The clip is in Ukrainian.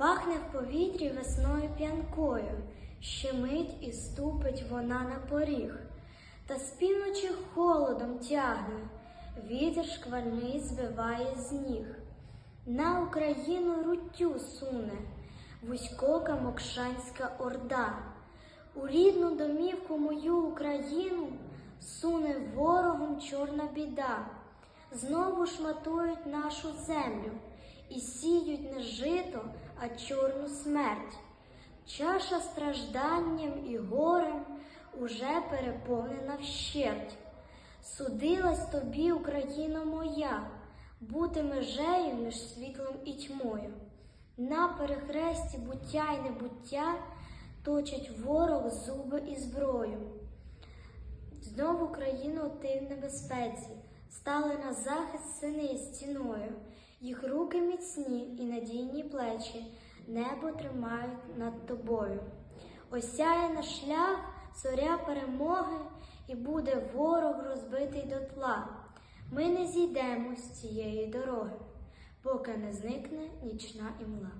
Пахне в повітрі весною п'янкою, ще мить і ступить вона на поріг, та з півночі холодом тягне, вітер шквальний збиває з ніг. На Україну руттю суне, вузькока мокшанська орда, у рідну домівку мою Україну суне ворогом чорна біда. Знову шматують нашу землю і сіють не жито, а чорну смерть. Чаша стражданням і горем уже переповнена вщерть. Судилась тобі, Україно моя, бути межею між світлом і тьмою. На перехресті буття й небуття точить ворог зуби і зброю. Знову країну ти в небезпеці, стали на захист сини стіною, їх руки міцні і надійні плечі, небо тримають над тобою. Осяє на шлях зоря перемоги, і буде ворог розбитий дотла. Ми не зійдемо з цієї дороги, поки не зникне нічна імла.